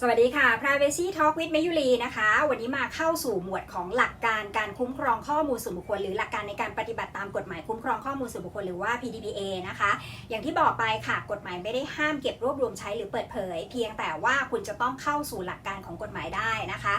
สวัสดีค่ะ Privacy Talk with มยุรีนะคะ วันนี้มาเข้าสู่หมวดของหลักการการคุ้มครองข้อมูลส่วนบุคคล หรือหลักการในการปฏิบัติตามกฎหมายคุ้มครองข้อมูลส่วนบุคคลหรือว่า PDPA นะคะ อย่างที่บอกไปค่ะ กฎหมายไม่ได้ห้ามเก็บรวบรวมใช้หรือเปิดเผย เพียงแต่ว่าคุณจะต้องเข้าสู่หลักการของกฎหมายได้นะคะ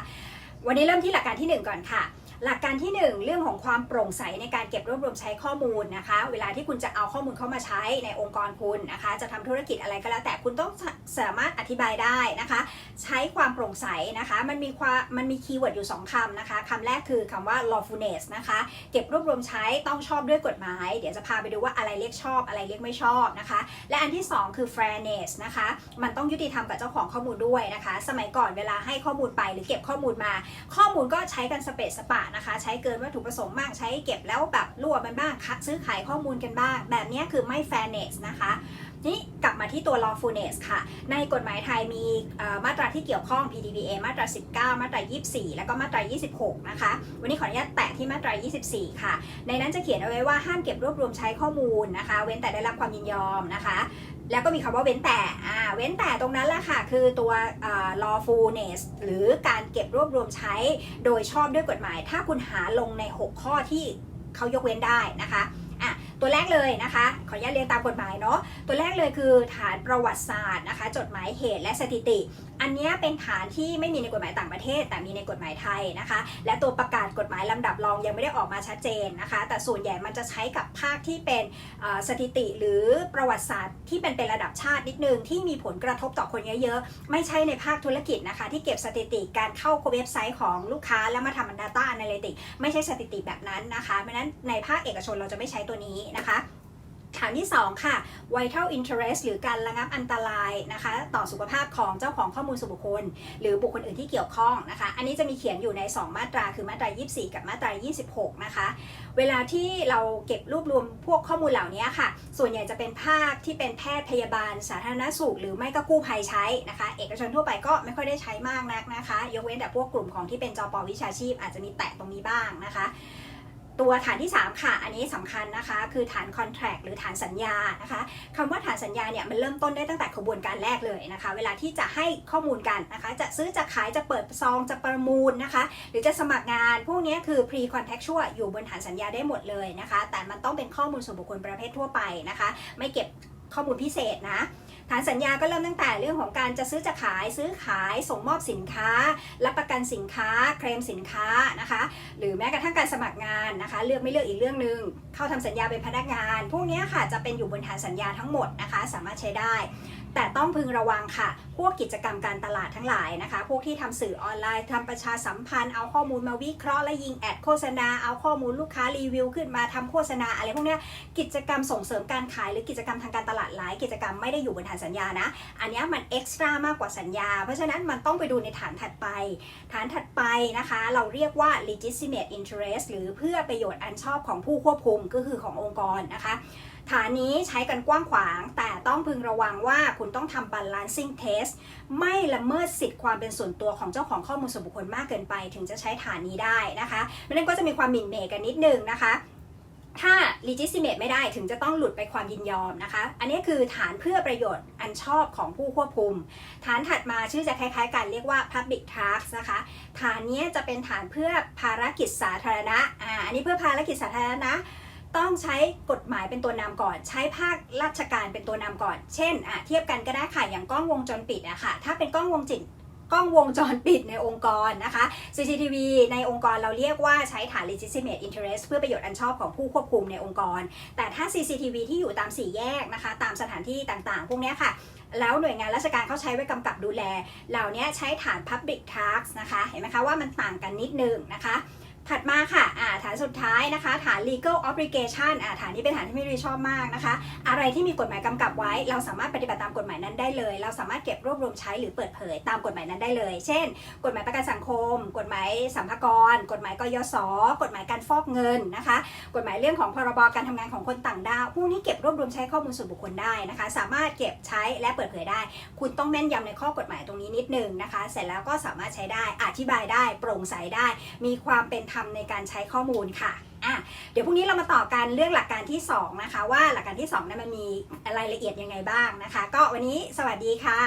วันนี้เริ่มที่หลักการที่หนึ่งก่อนค่ะ หลักการที่หนึ่งเรื่องของความโปร่งใสในการเก็บรวบรวมใช้ข้อมูลนะคะ เวลาที่คุณจะเอาข้อมูลเข้ามาใช้ในองค์กรคุณนะคะ จะทำธุรกิจอะไรก็แล้วแต่คุณต้องสามารถอธิบายได้นะคะ ใช้ความโปร่งใสนะคะ มันมีความมันมีคีย์เวิร์ดอยู่ 2คำนะคะคำแรกคือคำว่า lawfulness นะคะ เก็บรวบรวมใช้ต้องชอบด้วยกฎหมาย เดี๋ยวจะพาไปดูว่าอะไรเรียกชอบอะไรเรียกไม่ชอบนะคะ และอันที่ 2 คือ fairness นะคะ มันต้องยุติธรรมกับเจ้าของข้อมูลด้วยนะคะ สมัยก่อนเวลาให้ข้อมูลไปหรือเก็บข้อมูลมา ข้อมูลก็ใช้กันสเปซสปะนะคะ ใช้เกินวัตถุประสงค์บ้างใช้เก็บแล้วแบบรั่วมันบ้างซื้อขายข้อมูลกันบ้าง แบบนี้คือไม่ fairness นะคะนี่กลับมาที่ตัว lawfulness ค่ะ ในกฎหมายไทยมีมาตราที่เกี่ยวข้อง PDPA มาตรา 19 มาตรา 24 แล้วก็มาตรา 26 นะคะ วันนี้ขออนุญาตแตะที่มาตรา 24 ค่ะ ในนั้นจะเขียนเอาไว้ว่าห้ามเก็บรวบรวมใช้ข้อมูลนะคะ เว้นแต่ได้รับความยินยอมนะคะ แล้วก็มีคำว่าเว้นแต่อ่าเว้นแต่ตรงนั้นแหละค่ะ คือตัว lawfulness หรือการเก็บรวบรวมใช้โดยชอบด้วยกฎหมาย ถ้าคุณหาลงใน 6 ข้อที่เขายกเว้นได้นะคะ ตัวแรกเลยนะคะ ขออนุญาตเรียนตามกฎหมายเนาะตัวแรกเลยคือฐานประวัติศาสตร์นะคะ จดหมายเหตุและสถิติ อันนี้เป็นฐานที่ไม่มีในกฎหมายต่างประเทศ แต่มีในกฎหมายไทยนะคะ และตัวประกาศกฎหมายลำดับรองยังไม่ได้ออกมาชัดเจนนะคะ แต่ส่วนใหญ่มันจะใช้กับภาคที่เป็นสถิติหรือประวัติศาสตร์ที่เป็นเป็นระดับชาตินิดนึงที่มีผลกระทบต่อคนเยอะๆไม่ใช่ในภาคธุรกิจนะคะ ที่เก็บสถิติการเข้าเว็บไซต์ของลูกค้าแล้วมาทำ Data Analytics ไม่ใช่สถิติแบบนั้นนะคะเพราะนั้นในภาคเอกชนเราจะไม่ใช้ตัวนี้นะคะฐานที่ 2 ค่ะ vital interest หรือการระงับอันตรายนะคะ ต่อสุขภาพของเจ้าของข้อมูลส่วนบุคคล หรือบุคคลอื่นที่เกี่ยวข้องนะคะ อันนี้จะมีเขียนอยู่ใน 2 มาตราคือมาตรา 24 กับมาตรา 26 นะคะ เวลาที่เราเก็บรวบรวมพวกข้อมูลเหล่านี้ค่ะ ส่วนใหญ่จะเป็นภาคที่เป็นแพทย์พยาบาล สาธารณสุข หรือไม่ก็กู้ภัยใช้นะคะ เอกชนทั่วไปก็ไม่ค่อยได้ใช้มากนักนะคะ ยกเว้นแต่พวกกลุ่มของที่เป็นจอปวิชาชีพ อาจจะมีแตะตรงนี้บ้างนะคะ ตัวฐานที่ 3 ค่ะ อันนี้สำคัญนะคะ คือฐานคอนแท็กหรือฐานสัญญานะคะคำว่าฐานสัญญาเนี่ยมันเริ่มต้นได้ตั้งแต่ขบวนการแรกเลยนะคะ เวลาที่จะให้ข้อมูลกันนะคะ จะซื้อจะขายจะเปิดซองจะประมูลนะคะ หรือจะสมัครงาน พวกนี้คือ pre contractual อยู่บนฐานสัญญาได้หมดเลยนะคะ แต่มันต้องเป็นข้อมูลส่วนบุคคลประเภททั่วไปนะคะ ไม่เก็บ ข้อมูลพิเศษนะฐานสัญญาก็เริ่มตั้งแต่เรื่องของการจะซื้อจะขายซื้อขายส่งมอบสินค้า รับประกันสินค้า เคลมสินค้านะคะ หรือแม้กระทั่งการสมัครงานนะคะ เลือกไม่เลือกอีกเรื่องหนึ่งเข้าทำสัญญาเป็นพนักงาน พวกนี้ค่ะจะเป็นอยู่บนฐานสัญญาทั้งหมดนะคะ สามารถใช้ได้ แต่ต้องพึงระวังค่ะ พวกกิจกรรมการตลาดทั้งหลายนะคะ พวกที่ทำสื่อออนไลน์ทำประชาสัมพันธ์ เอาข้อมูลมาวิเคราะห์และยิงแอดโฆษณา เอาข้อมูลลูกค้ารีวิวขึ้นมาทำโฆษณาอะไรพวกนี้กิจกรรมส่งเสริมการขายหรือกิจกรรมทางการตลาดหลาย กิจกรรมไม่ได้อยู่บนฐานสัญญานะ อันนี้มันเอ็กซ์ตร้ามากกว่าสัญญา เพราะฉะนั้นมันต้องไปดูในฐานถัดไป ฐานถัดไปนะคะ เราเรียกว่า legitimate interest หรือเพื่อประโยชน์อันชอบของผู้ควบคุมก็คือขององค์กรนะคะ ฐานนี้ใช้กันกว้างขวางแต่ ต้องพึงระวังว่าคุณต้องทำ balancing test ไม่ละเมิดสิทธิ์ความเป็นส่วนตัวของเจ้าของข้อมูลส่วนบุคคลมากเกินไป ถึงจะใช้ฐานนี้ได้นะคะดังนั้นก็จะมีความหมิ่นเหม่กันนิดนึงนะคะถ้า legitimate ไม่ได้ถึงจะต้องหลุดไปความยินยอมนะคะ อันนี้คือฐานเพื่อประโยชน์อันชอบของผู้ควบคุม ฐานถัดมาชื่อจะคล้ายๆกันเรียกว่า public trust นะคะ ฐานนี้จะเป็นฐานเพื่อภารกิจสาธารณะ อ่า อันนี้เพื่อภารกิจสาธารณะ ต้องใช้กฎหมายเป็นตัวนำก่อน ใช้ภาคราชการเป็นตัวนำก่อน เช่นอะเทียบกันก็ได้ค่ะอย่างกล้องวงจรปิดอะค่ะ ถ้าเป็นกล้องวงจิตกล้องวงจรปิดในองค์กรนะคะ CCTV ในองค์กรเราเรียกว่าใช้ฐาน legitimate interest เพื่อประโยชน์อันชอบของผู้ควบคุมในองค์กร แต่ถ้า CCTV ที่อยู่ตามสี่แยกนะคะ ตามสถานที่ต่างๆ พวกนี้ค่ะ แล้วหน่วยงานราชการเขาใช้ไว้กำกับดูแล เหล่านี้ใช้ฐาน public task นะคะ เห็นไหมคะว่ามันต่างกันนิดนึงนะคะ ถัดมาค่ะอ่าฐานสุดท้ายนะคะ ฐาน legal obligation อ่าฐานนี้เป็นฐานที่ไม่รีชอบมากนะคะ อะไรที่มีกฎหมายกำกับไว้ เราสามารถปฏิบัติตามกฎหมายนั้นได้เลย เราสามารถเก็บรวบรวมใช้หรือเปิดเผยตามกฎหมายนั้นได้เลย เช่น กฎหมายประกันสังคม กฎหมายสัมภากร กฎหมายกยศ กฎหมายการฟอกเงินนะคะ กฎหมายเรื่องของพรบการทำงานของคนต่างด้าว พวกนี้เก็บรวบรวมใช้ข้อมูลส่วนบุคคลได้นะคะ สามารถเก็บใช้และเปิดเผยได้ คุณต้องแม่นยำในข้อกฎหมายตรงนี้นิดนึงนะคะ เสร็จแล้วก็สามารถใช้ได้ อธิบายได้ โปร่งใสได้ มีความเป็นธรรมในการใช้ข้อมูลค่ะอะ เดี๋ยวพรุ่งนี้เรามาต่อกันเรื่องหลักการที่ 2 นะคะ ว่าหลักการที่2นั้นมันมีรายละเอียดยังไงบ้างนะคะ ก็วันนี้สวัสดีค่ะ